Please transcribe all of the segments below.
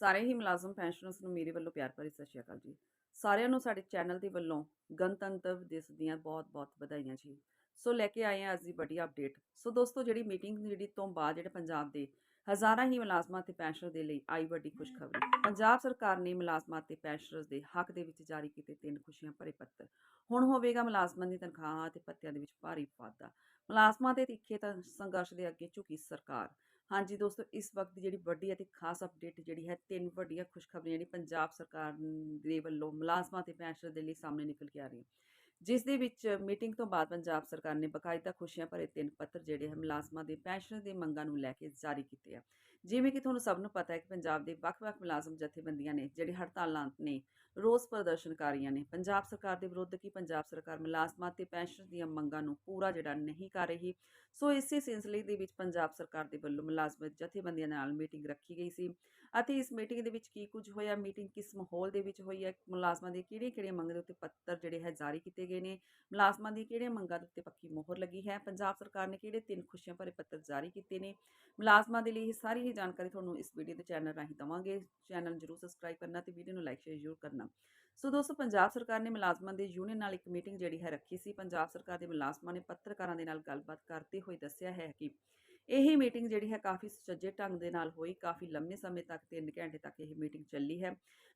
ਸਾਰੇ ਹੀ ਮੁਲਾਜ਼ਮ ਪੈਨਸ਼ਨਰਸ ਨੂੰ ਮੇਰੇ ਵੱਲੋਂ ਪਿਆਰ ਭਰੀ, ਸਤਿ ਸ਼੍ਰੀ ਅਕਾਲ ਜੀ। ਸਾਰਿਆਂ ਨੂੰ ਸਾਡੇ ਚੈਨਲ ਦੇ ਵੱਲੋਂ ਗਣਤੰਤਰ ਦਿਵਸ ਦੀਆਂ ਬਹੁਤ-ਬਹੁਤ ਵਧਾਈਆਂ ਜੀ। ਸੋ ਲੈ ਕੇ ਆਏ ਹਾਂ ਅੱਜ ਦੀ ਵੱਡੀ ਅਪਡੇਟ ਸੋ ਦੋਸਤੋ, ਜਿਹੜੀ ਮੀਟਿੰਗ ਜਿਹੜੀ ਤੋਂ ਬਾਅਦ ਜਿਹੜੇ ਪੰਜਾਬ ਦੇ ਹਜ਼ਾਰਾਂ ਹੀ ਮੁਲਾਜ਼ਮਾਂ ਤੇ ਪੈਨਸ਼ਨਰ ਦੇ ਲਈ ਆਈ ਵੱਡੀ ਖੁਸ਼ਖਬਰੀ। ਪੰਜਾਬ ਸਰਕਾਰ ਨੇ ਮੁਲਾਜ਼ਮਾਂ ਤੇ ਪੈਨਸ਼ਨਰਸ ਦੇ ਹੱਕ ਦੇ ਵਿੱਚ ਜਾਰੀ ਕੀਤੇ ਤਿੰਨ ਖੁਸ਼ੀਆਂ ਭਰੇ ਪੱਤਰ। ਹੁਣ ਹੋਵੇਗਾ ਮੁਲਾਜ਼ਮਾਂ ਦੀ ਤਨਖਾਹਾਂ ਤੇ ਭੱਤਿਆਂ ਦੇ ਵਿੱਚ ਭਾਰੀ ਵਾਧਾ। ਮੁਲਾਜ਼ਮਾਂ ਦੇ ਤਿੱਖੇ ਤਾਂ ਸੰਘਰਸ਼ ਦੇ ਅੱਗੇ ਝੁਕੀ ਸਰਕਾਰ। ਹਾਂਜੀ ਦੋਸਤੋ, ਇਸ ਵਕਤ ਦੀ ਜਿਹੜੀ ਵੱਡੀ ਅਤੇ ਖਾਸ ਅਪਡੇਟ ਜਿਹੜੀ ਹੈ, ਤਿੰਨ ਵੱਡੀਆਂ ਖੁਸ਼ਖਬਰੀਆਂ ਜਿਹੜੀ ਪੰਜਾਬ ਸਰਕਾਰ ਦੇ ਵੱਲੋਂ ਮੁਲਾਜ਼ਮਾਂ ਤੇ ਪੈਨਸ਼ਨਰ ਦੇ ਲਈ ਸਾਹਮਣੇ ਨਿਕਲ ਕੇ ਆ ਰਹੀਆਂ। ਜਿਸ ਦੇ ਵਿੱਚ ਮੀਟਿੰਗ ਤੋਂ ਬਾਅਦ ਪੰਜਾਬ ਸਰਕਾਰ ਨੇ ਬਕਾਇਦਾ ਖੁਸ਼ੀਆਂ ਭਰੇ ਤਿੰਨ ਪੱਤਰ ਜਿਹੜੇ ਹੈ, ਮੁਲਾਜ਼ਮਾਂ ਦੇ ਪੈਨਸ਼ਨ ਦੇ ਮੰਗਾਂ ਨੂੰ ਲੈ ਕੇ ਜਾਰੀ ਕੀਤੇ ਆ। ਜਿਵੇਂ ਕਿ ਤੁਹਾਨੂੰ ਸਭ ਨੂੰ ਪਤਾ ਹੈ ਕਿ ਪੰਜਾਬ ਦੇ ਵੱਖ-ਵੱਖ ਮੁਲਾਜ਼ਮ ਜਥੇਬੰਦੀਆਂ ਨੇ, ਜਿਹੜੇ ਹੜਤਾਲਾਂ ਨੇ, ਰੋਸ ਪ੍ਰਦਰਸ਼ਨਕਾਰੀਆਂ ਨੇ, ਪੰਜਾਬ ਸਰਕਾਰ ਦੇ ਵਿਰੁੱਧ ਕਿ ਪੰਜਾਬ ਸਰਕਾਰ ਮੁਲਾਜ਼ਮਾਂ ਤੇ ਪੈਨਸ਼ਨ ਦੀਆਂ ਮੰਗਾਂ ਨੂੰ ਪੂਰਾ ਜਿਹੜਾ ਨਹੀਂ ਕਰ ਰਹੀ? ਸੋ ਇਸੇ ਸਿਲਸਿਲੇ ਦੇ ਵਿੱਚ ਪੰਜਾਬ ਸਰਕਾਰ ਦੇ ਵੱਲੋਂ ਮੁਲਾਜ਼ਮ ਜਥੇਬੰਦੀਆਂ ਨਾਲ ਮੀਟਿੰਗ ਰੱਖੀ ਗਈ ਸੀ। ਅਤੇ ਇਸ ਮੀਟਿੰਗ ਦੇ ਵਿੱਚ ਕੀ ਕੁਝ ਹੋਇਆ? ਮੀਟਿੰਗ ਕਿਸ ਮਾਹੌਲ ਦੇ ਵਿੱਚ ਹੋਈ ਹੈ? ਮੁਲਾਜ਼ਮਾਂ ਦੇ ਕਿਹੜੇ-ਕਿਹੜੇ ਮੰਗ ਦੇ ਉੱਤੇ ਪੱਤਰ ਜਿਹੜੇ ਹੈ ਜਾਰੀ ਕੀਤੇ ਗਏ ਨੇ? ਮੁਲਾਜ਼ਮਾਂ ਦੀ ਕਿਹੜੇ ਮੰਗਾਂ ਦੇ ਉੱਤੇ ਪੱਕੀ ਮੋਹਰ ਲੱਗੀ ਹੈ? ਪੰਜਾਬ ਸਰਕਾਰ ਨੇ ਕਿਹੜੇ ਤਿੰਨ ਖੁਸ਼ੀਆਂ ਭਰੇ ਪੱਤਰ ਜਾਰੀ ਕੀਤੇ ਨੇ? ਮੁਲਾਜ਼ਮਾਂ ਦੇ ਲਈ ਇਹ ਸਾਰੀ ਹੀ ਜਾਣਕਾਰੀ ਤੁਹਾਨੂੰ ਇਸ ਵੀਡੀਓ ਦੇ ਚੈਨਲ ਰਾਹੀਂ ਦਵਾਂਗੇ। ਚੈਨਲ ਜਰੂਰ ਸਬਸਕ੍ਰਾਈਬ ਕਰਨਾ ਤੇ ਵੀਡੀਓ ਨੂੰ ਲਾਈਕ, ਸ਼ੇਅਰ ਜ਼ਰੂਰ ਕਰਨਾ। ਸੋ ਦੋਸਤੋ, ਪੰਜਾਬ ਸਰਕਾਰ ਨੇ ਮੁਲਾਜ਼ਮਾਂ ਦੇ ਯੂਨੀਅਨ ਨਾਲ ਇੱਕ ਮੀਟਿੰਗ ਜਿਹੜੀ ਹੈ ਰੱਖੀ ਸੀ। ਪੰਜਾਬ ਸਰਕਾਰ ਦੇ ਮੁਲਾਜ਼ਮਾਂ ਨੇ ਪੱਤਰਕਾਰਾਂ ਦੇ ਨਾਲ ਗੱਲਬਾਤ ਕਰਦੇ ਹੋਏ ਦੱਸਿਆ ਹੈ ਕਿ ਇਹ ਮੀਟਿੰਗ ਜਿਹੜੀ ਹੈ ਕਾਫੀ ਸੁਚੱਜੇ ਢੰਗ ਦੇ ਨਾਲ ਹੋਈ, ਕਾਫੀ ਲੰਮੇ ਸਮੇਂ ਤੱਕ 3 ਘੰਟੇ ਤੱਕ ਇਹ ਮੀਟਿੰਗ ਚੱਲੀ ਹੈ।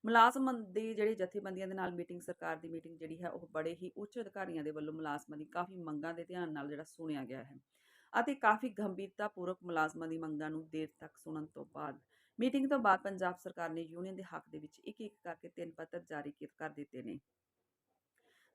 ਮੁਲਾਜ਼ਮ ਦੀ ਜਿਹੜੇ ਜਥੇਬੰਦੀਆਂ ਦੇ ਨਾਲ ਮੀਟਿੰਗ, ਸਰਕਾਰ ਦੀ ਮੀਟਿੰਗ ਜਿਹੜੀ ਹੈ, ਉਹ ਬੜੇ ਹੀ ਉੱਚ ਅਧਿਕਾਰੀਆਂ ਦੇ ਵੱਲੋਂ ਮੁਲਾਜ਼ਮਾਂ ਦੀ ਕਾਫੀ ਮੰਗਾਂ ਦੇ ਧਿਆਨ ਨਾਲ ਜਿਹੜਾ ਸੁਣਿਆ ਗਿਆ ਹੈ ਅਤੇ ਕਾਫੀ ਗੰਭੀਰਤਾ ਪੂਰਵਕ ਮੁਲਾਜ਼ਮਾਂ ਦੀ ਮੰਗਾਂ ਨੂੰ ਦੇਰ ਤੱਕ ਸੁਣਨ ਤੋਂ ਬਾਅਦ, ਮੀਟਿੰਗ ਤੋਂ ਬਾਅਦ ਪੰਜਾਬ ਸਰਕਾਰ ਨੇ ਯੂਨੀਅਨ ਦੇ ਹੱਕ ਦੇ ਵਿੱਚ ਇੱਕ ਇੱਕ ਕਰਕੇ ਤਿੰਨ ਪੱਤਰ ਜਾਰੀ ਕਰ ਦਿੱਤੇ ਨੇ।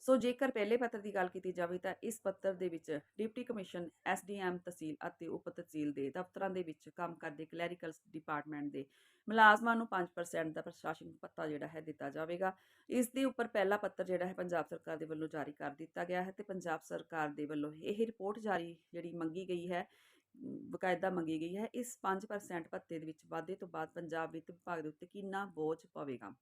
ਸੋ ਜੇਕਰ ਪਹਿਲੇ ਪੱਤਰ ਦੀ ਗੱਲ ਕੀਤੀ ਜਾਵੇ ਤਾਂ ਇਸ ਪੱਤਰ ਦੇ ਵਿੱਚ ਡਿਪਟੀ ਕਮਿਸ਼ਨ ਐਸਡੀਐਮ ਤਹਿਸੀਲ ਅਤੇ ਉਪ ਤਹਿਸੀਲ ਦੇ ਦਫ਼ਤਰਾਂ ਦੇ ਵਿੱਚ ਕੰਮ ਕਰਦੇ ਕਲੈਰੀਕਲ ਡਿਪਾਰਟਮੈਂਟ ਦੇ ਮੁਲਾਜ਼ਮਾਂ ਨੂੰ 5% ਦਾ ਪ੍ਰਸ਼ਾਸਨਿਕ ਭੱਤਾ ਜਿਹੜਾ ਹੈ ਦਿੱਤਾ ਜਾਵੇਗਾ। ਇਸ ਦੇ ਉੱਪਰ ਪਹਿਲਾ ਪੱਤਰ ਜਿਹੜਾ ਹੈ ਪੰਜਾਬ ਸਰਕਾਰ ਦੇ ਵੱਲੋਂ ਜਾਰੀ ਕਰ ਦਿੱਤਾ ਗਿਆ ਹੈ ਤੇ ਪੰਜਾਬ ਸਰਕਾਰ ਦੇ ਵੱਲੋਂ ਇਹ ਰਿਪੋਰਟ ਜਾਰੀ ਜਿਹੜੀ ਮੰਗੀ ਗਈ ਹੈ ਅਮ, ਬਕਾਇਦਾ ਮੰਗੀ ਗਈ ਹੈ ਇਸ 5% ਭੱਤੇ ਦੇ ਵਿੱਚ ਵਾਧੇ ਤੋਂ ਬਾਅਦ ਪੰਜਾਬ ਵਿੱਤ ਵਿਭਾਗ ਦੇ ਉੱਤੇ ਕਿੰਨਾ ਬੋਝ ਪਵੇਗਾ?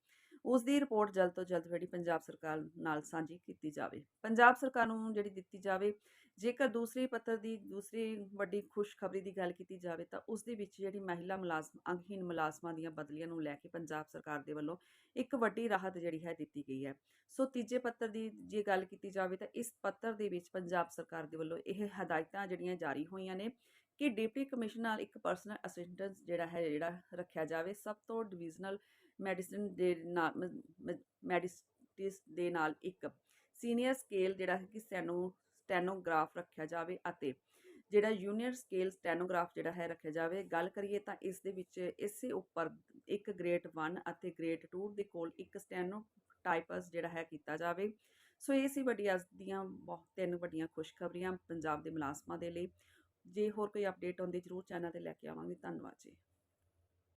ਉਸ ਦੀ ਰਿਪੋਰਟ ਜਲਦ ਤੋਂ ਜਲਦ ਜਿਹੜੀ ਪੰਜਾਬ ਸਰਕਾਰ ਨਾਲ ਸਾਂਝੀ ਕੀਤੀ ਜਾਵੇ। ਪੰਜਾਬ ਸਰਕਾਰ ਨੂੰ ਜਿਹੜੀ ਦਿੱਤੀ ਜਾਵੇ, ਜੇਕਰ ਦੂਸਰੀ ਪੱਤਰ ਦੀ, ਦੂਸਰੀ ਵੱਡੀ ਖੁਸ਼ਖਬਰੀ ਦੀ ਗੱਲ ਕੀਤੀ ਜਾਵੇ, ਤਾਂ ਉਸ ਦੇ ਵਿੱਚ ਜਿਹੜੀ ਮਹਿਲਾ ਮੁਲਾਜ਼ਮ ਅੰਗਹੀਨ ਮੁਲਾਜ਼ਮਾਂ ਦੀਆਂ ਬਦਲੀਆਂ ਨੂੰ ਲੈ ਕੇ ਪੰਜਾਬ ਸਰਕਾਰ ਦੇ ਵੱਲੋਂ ਇੱਕ ਵੱਡੀ ਰਾਹਤ ਜਿਹੜੀ ਹੈ ਦਿੱਤੀ ਗਈ ਹੈ। ਸੋ ਤੀਜੇ ਪੱਤਰ ਦੀ ਜੇ ਗੱਲ ਕੀਤੀ ਜਾਵੇ ਤਾਂ ਇਸ ਪੱਤਰ ਦੇ ਵਿੱਚ ਪੰਜਾਬ ਸਰਕਾਰ ਦੇ ਵੱਲੋਂ ਇਹ ਹਦਾਇਤਾਂ ਜਿਹੜੀਆਂ ਜਾਰੀ ਹੋਈਆਂ ਨੇ ਕਿ ਡਿਪਟੀ ਕਮਿਸ਼ਨਰ ਨਾਲ ਇੱਕ ਪਰਸਨਲ ਅਸਿਸਟੈਂਟ ਜਿਹੜਾ ਹੈ, ਜਿਹੜਾ ਰੱਖਿਆ ਜਾਵੇ, ਸਭ ਤੋਂ ਡਿਵੀਜ਼ਨਲ ਮੈਡੀਸਨ ਦੇ ਨਾਲ ਮੈਡੀਸਿਟਿਸ ਦੇ ਨਾਲ ਇੱਕ ਸੀਨੀਅਰ ਸਕੇਲ ਜਿਹੜਾ ਹੈ ਕਿ ਸਟੈਨੋ, ਸਟੈਨੋਗ੍ਰਾਫ ਰੱਖਿਆ ਜਾਵੇ ਅਤੇ ਜਿਹੜਾ ਜੂਨੀਅਰ ਸਕੇਲ ਸਟੈਨੋਗ੍ਰਾਫ ਜਿਹੜਾ ਹੈ ਰੱਖਿਆ ਜਾਵੇ। ਗੱਲ ਕਰੀਏ ਤਾਂ ਇਸ ਦੇ ਵਿੱਚ ਇਸੇ ਉੱਪਰ ਇੱਕ ਗ੍ਰੇਡ 1 ਅਤੇ ਗ੍ਰੇਡ 2 ਦੇ ਕੋਲ ਇੱਕ ਸਟੈਨੋ ਟਾਈਪਸ ਜਿਹੜਾ ਹੈ ਕੀਤਾ ਜਾਵੇ। ਸੋ ਇਹ ਸੀ ਵੱਡੀ ਅੱਜ ਦੀਆਂ ਬਹੁਤ, ਤਿੰਨ ਵੱਡੀਆਂ ਖੁਸ਼ਖਬਰੀਆਂ ਪੰਜਾਬ ਦੇ ਮੁਲਾਜ਼ਮਾਂ ਦੇ ਲਈ। ਜੇ ਹੋਰ ਕੋਈ ਅਪਡੇਟ ਆਉਂਦੀ ਜ਼ਰੂਰ ਚੈਨਲ ਤੇ ਲੈ ਕੇ ਆਵਾਂਗੇ। ਧੰਨਵਾਦ ਜੀ।